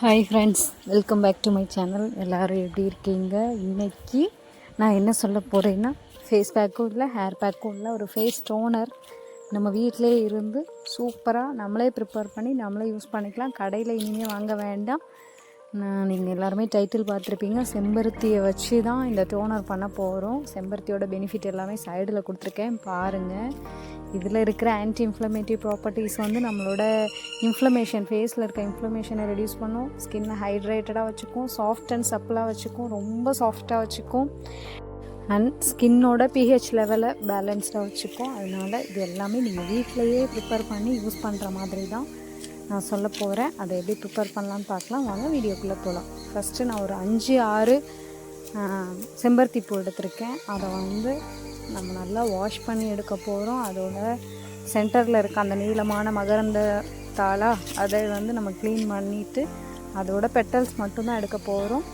Hi friends welcome back to my channel எல்லோரும் எப்படி இருக்கீங்க? இன்னைக்கு நான் என்ன சொல்ல போகிறேன்னா ஃபேஸ் பேக்கும் இல்லை ஹேர் பேக்கும் இல்லை ஒரு ஃபேஸ் டோனர் நம்ம வீட்டிலே இருந்து சூப்பராக நம்மளே ப்ரிப்பேர் பண்ணி நம்மளே யூஸ் பண்ணிக்கலாம். கடையில் இனிமேல் வாங்க வேண்டாம். நான் நீங்கள் எல்லாருமே டைட்டில் பார்த்துருப்பீங்க. செம்பருத்தியை வச்சு தான் இந்த டோனர் பண்ண போகிறோம் செம்பருத்தியோட பெனிஃபிட் எல்லாமே சைடில் கொடுத்துருக்கேன். பாருங்கள் இதில் இருக்கிற ஆன்டி இன்ஃப்ளமேட்டிவ் ப்ராப்பர்ட்டிஸ் வந்து நம்மளோட இன்ஃப்ளமேஷன் ஃபேஸில் இருக்க இன்ஃப்ளமேஷனை ரெடியூஸ் பண்ணும். ஸ்கின்னை ஹைட்ரேட்டடாக வச்சுக்கும் சாஃப்ட் அண்ட் சப்பிளாக வச்சுக்கும் ரொம்ப சாஃப்டாக வச்சுக்கும். அண்ட் ஸ்கின்னோட பிஹெச் லெவலை பேலன்ஸ்டாக வச்சுக்கும். அதனால் இது எல்லாமே நீங்கள் வீட்டிலையே ப்ரிப்பேர் பண்ணி யூஸ் பண்ணுற மாதிரி தான் நான் சொல்ல போகிறேன் அதை எப்படி ப்ரிப்பேர் பண்ணலான்னு பார்க்கலாம். வாங்க வீடியோக்குள்ளே போகலாம் ஃபஸ்ட்டு நான் ஒரு அஞ்சு ஆறு செம்பருத்தி பூ எடுத்திருக்கேன். அதை வந்து நம்ம நல்லா வாஷ் பண்ணி எடுக்க போகிறோம் அதோட சென்டரில் இருக்க அந்த நீளமான மகரந்த தாளா அதை வந்து நம்ம க்ளீன் பண்ணிவிட்டு அதோட பெட்டல்ஸ் மட்டும்தான் எடுக்க போகிறோம்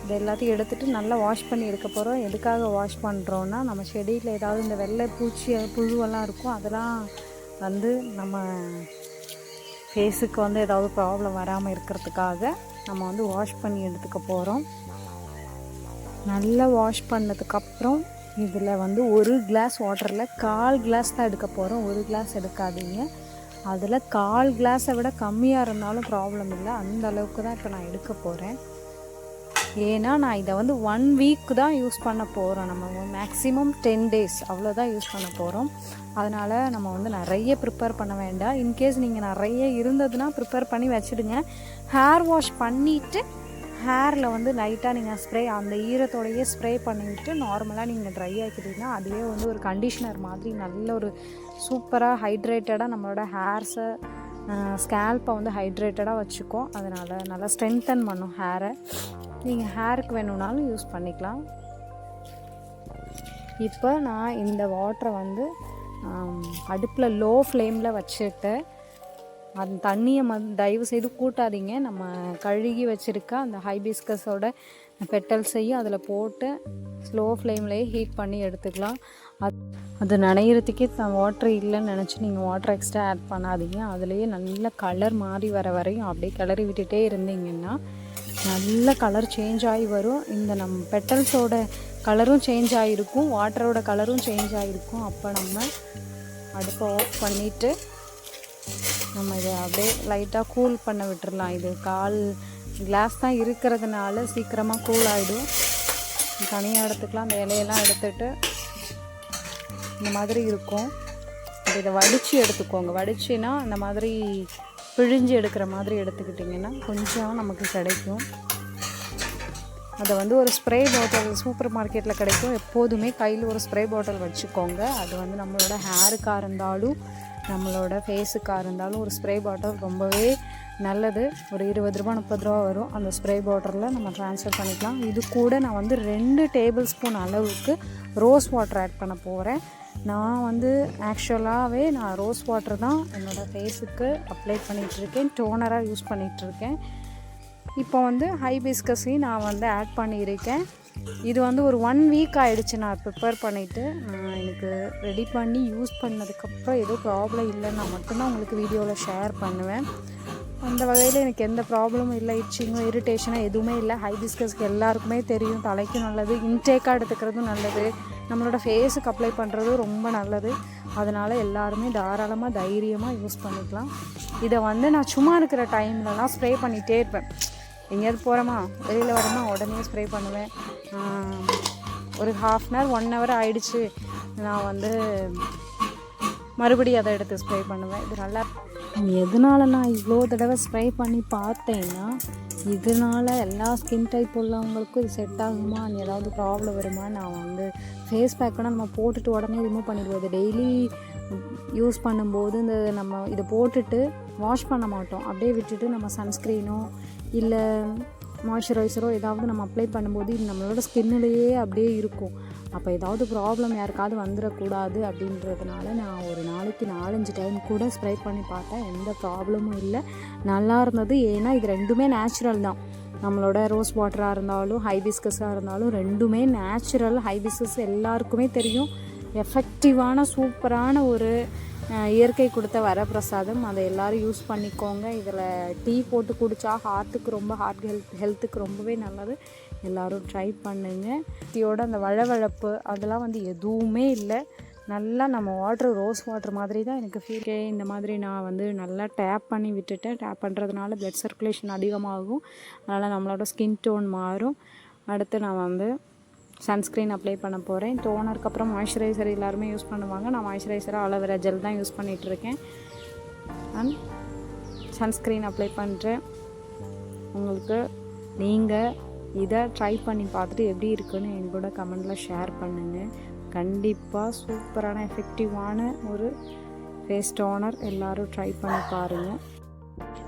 இது எல்லாத்தையும் எடுத்துகிட்டு நல்லா வாஷ் பண்ணி எடுக்க போகிறோம் எதுக்காக வாஷ் பண்ணுறோன்னா நம்ம செடியில் ஏதாவது இந்த வெள்ளை பூச்சி புழுவெல்லாம் இருக்கும் அதெல்லாம் வந்து நம்ம ஃபேஸுக்கு வந்து ஏதாவது ப்ராப்ளம் வராமல் இருக்கிறதுக்காக நம்ம வந்து வாஷ் பண்ணி எடுத்துக்க போகிறோம் நல்லா வாஷ் பண்ணதுக்கப்புறம் இதில் வந்து ஒரு கிளாஸ் வாட்டரில் கால் கிளாஸ் தான் எடுக்க போகிறோம் ஒரு கிளாஸ் எடுக்காதீங்க. அதில் கால் கிளாஸை விட கம்மியாக இருந்தாலும் ப்ராப்ளம் இல்லை. அந்த அளவுக்கு தான் இப்போ நான் எடுக்க போகிறேன் ஏன்னா நான் இதை வந்து ஒன் வீக் தான் யூஸ் பண்ண போகிறோம் நம்ம மேக்ஸிமம் டென் டேஸ் அவ்வளோதான் யூஸ் பண்ண போகிறோம் அதனால் நம்ம வந்து நிறைய ப்ரிப்பேர் பண்ண வேண்டாம். இன்கேஸ் நீங்கள் நிறைய இருந்ததுன்னா ப்ரிப்பேர் பண்ணி வச்சுடுங்க. ஹேர் வாஷ் பண்ணிவிட்டு ஹேரில் வந்து லைட்டாக நீங்கள் ஸ்ப்ரே அந்த ஈரத்தோடையே ஸ்ப்ரே பண்ணிவிட்டு நார்மலாக நீங்கள் ட்ரை ஆக்கிட்டீங்கன்னா அதுவே வந்து ஒரு கண்டிஷ்னர் மாதிரி நல்ல ஒரு சூப்பராக ஹைட்ரேட்டடாக நம்மளோட ஹேர்ஸை ஸ்கேல்ப்பை வந்து ஹைட்ரேட்டடாக வச்சுக்கும். அதனால் நல்லா ஸ்ட்ரென்தன் பண்ணும் ஹேரை. நீங்கள் ஹேருக்கு வேணும்னாலும் யூஸ் பண்ணிக்கலாம். இப்போ நான் இந்த வாட்டரை வந்து அடுப்பில் லோ ஃப்ளேமில் வச்சுட்டு அந்த தண்ணியை ம தயவு செய்து கூட்டாதீங்க. நம்ம கழுகி வச்சுருக்க அந்த ஹைபிஸ்கஸோட பெட்டல்ஸையும் அதில் போட்டு ஸ்லோ ஃப்ளேம்லேயே ஹீட் பண்ணி எடுத்துக்கலாம். அது அது நனையிறதுக்கே வாட்ரு இல்லைன்னு நினச்சி நீங்கள் வாட்டர் எக்ஸ்ட்ரா ஆட் பண்ணாதீங்க. அதுலேயே நல்ல கலர் மாறி வர வரையும் அப்படியே கிளறி விட்டுட்டே இருந்தீங்கன்னா நல்ல கலர் சேஞ்ச் ஆகி வரும். இந்த நம் பெட்டல்ஸோட கலரும் சேஞ்ச் ஆகிருக்கும் வாட்டரோட கலரும் சேஞ்ச் ஆகிருக்கும் அப்போ நம்ம அடுப்பை ஆஃப் பண்ணிவிட்டு நம்ம இதை அப்படியே லைட்டாக கூல் பண்ண விட்டுடலாம் இது கால் கிளாஸ் தான் இருக்கிறதுனால சீக்கிரமாக கூல் ஆகிடும் தனியாக எடுத்துக்கலாம். அந்த இலையெல்லாம் எடுத்துட்டு இந்த மாதிரி இருக்கும். இதை வடித்து எடுத்துக்கோங்க. வடிச்சுன்னா இந்த மாதிரி பிழிஞ்சு எடுக்கிற மாதிரி எடுத்துக்கிட்டிங்கன்னா கொஞ்சம் நமக்கு கிடைக்கும். அதை வந்து ஒரு ஸ்ப்ரே பாட்டில் சூப்பர் மார்க்கெட்டில் கிடைக்கும். எப்போதுமே கையில் ஒரு ஸ்ப்ரே பாட்டில் வச்சுக்கோங்க. அது வந்து நம்மளோட ஹேருக்காக இருந்தாலும் நம்மளோட ஃபேஸுக்காக இருந்தாலும் ஒரு ஸ்ப்ரே பாட்டில் ரொம்பவே நல்லது. ஒரு இருபது ரூபா முப்பது ரூபா வரும். அந்த ஸ்ப்ரே பாட்டிலில் நம்ம ட்ரான்ஸ்ஃபர் பண்ணிக்கலாம். இது கூட நான் வந்து ரெண்டு டேபிள் ஸ்பூன் அளவுக்கு ரோஸ் வாட்டர் ஆட் பண்ண போகிறேன் நான் வந்து ஆக்சுவலாகவே நான் ரோஸ் வாட்டர் தான் என்னோடய ஃபேஸுக்கு அப்ளை பண்ணிகிட்ருக்கேன் டோனராக யூஸ் பண்ணிகிட்ருக்கேன் இப்போ வந்து ஹைபிஸ்கஸையும் நான் வந்து ஆட் பண்ணியிருக்கேன். இது வந்து ஒரு ஒன் வீக் ஆகிடுச்சு நான் ப்ரிப்பேர் பண்ணிவிட்டு நான் எனக்கு ரெடி பண்ணி யூஸ் பண்ணதுக்கப்புறம் ஏதோ ப்ராப்ளம் இல்லைன்னா மட்டும்தான் உங்களுக்கு வீடியோவில் ஷேர் பண்ணுவேன். அந்த வகையில் எனக்கு எந்த ப்ராப்ளமும் இல்லை இச்சிங்கோ இரிட்டேஷனாக எதுவுமே இல்லை. ஹைபிஸ்கஸ்க்கு எல்லாருக்குமே தெரியும் தலைக்கும் நல்லது இன்டேக்காக எடுத்துக்கிறதும் நல்லது. நம்மளோட ஃபேஸுக்கு அப்ளை பண்ணுறதும் ரொம்ப நல்லது. அதனால் எல்லாருமே தாராளமாக தைரியமாக யூஸ் பண்ணிக்கலாம். இதை வந்து நான் சும்மா இருக்கிற டைம்லலாம் ஸ்ப்ரே பண்ணிகிட்டே இருப்பேன். எங்கேயாவது போகிறோமா வெளியில் வரமா? உடனே ஸ்ப்ரே பண்ணுவேன். ஒரு half an hour one hour ஆயிடுச்சு. நான் வந்து மறுபடியும் அதை எடுத்து ஸ்ப்ரே பண்ணுவேன். இது நல்லா எதனால நான் இவ்வளோ தடவை ஸ்ப்ரே பண்ணி பார்த்தேன்னா இதனால் எல்லா ஸ்கின் டைப் உள்ளவங்களுக்கும் இது செட் ஆகுமா? ஏதாவது ப்ராப்ளம் வருமா நான் வந்து ஃபேஸ் பேக்கெல்லாம் நம்ம போட்டுட்டு உடனே ரிமூவ் பண்ணிடுவோம். டெய்லி யூஸ் பண்ணும்போது இந்த நம்ம இதை போட்டுட்டு வாஷ் பண்ண மாட்டோம். அப்படியே விட்டுட்டு நம்ம சன்ஸ்க்ரீனோ இல்லை மாய்ஸ்சரைசரோ ஏதாவது நம்ம அப்ளை பண்ணும்போது இது நம்மளோட ஸ்கின்னுலேயே அப்படியே இருக்கும். அப்போ ஏதாவது ப்ராப்ளம் யாருக்காவது வந்துடக்கூடாது அப்படின்றதுனால நான் ஒரு நாளைக்கு நாலஞ்சு டைம் கூட ஸ்ப்ரே பண்ணி பார்த்தேன். எந்த ப்ராப்ளமும் இல்லை. நல்லா இருந்தது. ஏன்னா இது ரெண்டுமே நேச்சுரல் தான். நம்மளோட ரோஸ் வாட்டராக இருந்தாலும் ஹைபிஸ்கஸாக இருந்தாலும் ரெண்டுமே நேச்சுரல் ஹைபிஸ்கஸ் எல்லாருக்குமே தெரியும். எஃபெக்டிவான சூப்பரான ஒரு இயற்கை கொடுத்த வரப்பிரசாதம். அதை எல்லோரும் யூஸ் பண்ணிக்கோங்க. இதில் டீ போட்டு குடித்தா ஹார்ட்டுக்கு ரொம்ப ஹார்ட் ஹெல்த் ஹெல்த்துக்கு ரொம்பவே நல்லது. எல்லோரும் ட்ரை பண்ணுங்க. டீயோட அந்த வழவழப்பு அதெல்லாம் வந்து எதுவுமே இல்லை. நல்லா நம்ம வாட்ரு ரோஸ் வாட்ரு மாதிரி தான் எனக்கு ஃபீல் இந்த மாதிரி நான் வந்து நல்லா டேப் பண்ணி விட்டுட்டேன். டேப் பண்ணுறதுனால ப்ளட் சர்க்குலேஷன் அதிகமாகும். அதனால் நம்மளோட ஸ்கின் டோன் மாறும். அடுத்து நான் வந்து சன்ஸ்க்ரீன் அப்ளை பண்ண போகிறேன் டோனருக்கு அப்புறம் மாய்ஸ்சரைசர் எல்லாருமே யூஸ் பண்ணுவாங்க. நான் மாய்ஸ்சரைசராக அலோவேரா ஜெல் தான் யூஸ் பண்ணிகிட்ருக்கேன் அண்ட் சன்ஸ்க்ரீன் அப்ளை பண்ணுறேன் உங்களுக்கு நீங்கள் இதை ட்ரை பண்ணி பார்த்துட்டு எப்படி இருக்குன்னு என் கூட கமெண்டில் ஷேர் பண்ணுங்கள் கண்டிப்பாக சூப்பரான எஃபெக்டிவான ஒரு ஃபேஸ் டோனர் எல்லோரும் ட்ரை பண்ணி பாருங்கள்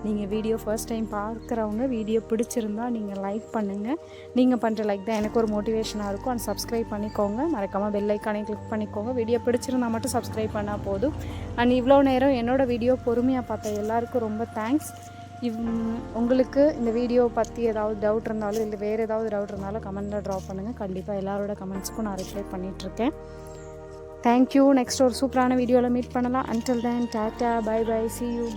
நீங்கள் வீடியோ ஃபர்ஸ்ட் டைம் பார்க்குறவங்க வீடியோ பிடிச்சிருந்தா நீங்கள் லைக் பண்ணுங்கள் நீங்கள் பண்ணுற லைக் தான் எனக்கு ஒரு மோட்டிவேஷனாக இருக்கும். அண்ட் சப்ஸ்கிரைப் பண்ணிக்கோங்க. மறக்காமல் பெல் ஐக்கானே கிளிக் பண்ணிக்கோங்க. வீடியோ பிடிச்சிருந்தா மட்டும் சப்ஸ்கிரைப் பண்ணால் போதும். அண்ட் இவ்வளோ நேரம் என்னோடய வீடியோ பொறுமையாக பார்த்த எல்லாருக்கும் ரொம்ப தேங்க்ஸ் இவ் உங்களுக்கு இந்த வீடியோ பற்றி ஏதாவது டவுட் இருந்தாலும் இல்லை வேறு ஏதாவது டவுட் இருந்தாலும் கமெண்ட்டில் ட்ராப் பண்ணுங்கள் கண்டிப்பாக எல்லாரோட கமெண்ட்ஸ்க்கும் நான் ரிப்ளை பண்ணிகிட்ருக்கேன் தேங்க்யூ நெக்ஸ்ட் ஒரு சூப்பரான வீடியோவில் மீட் பண்ணலாம். Until then tata bye bye see you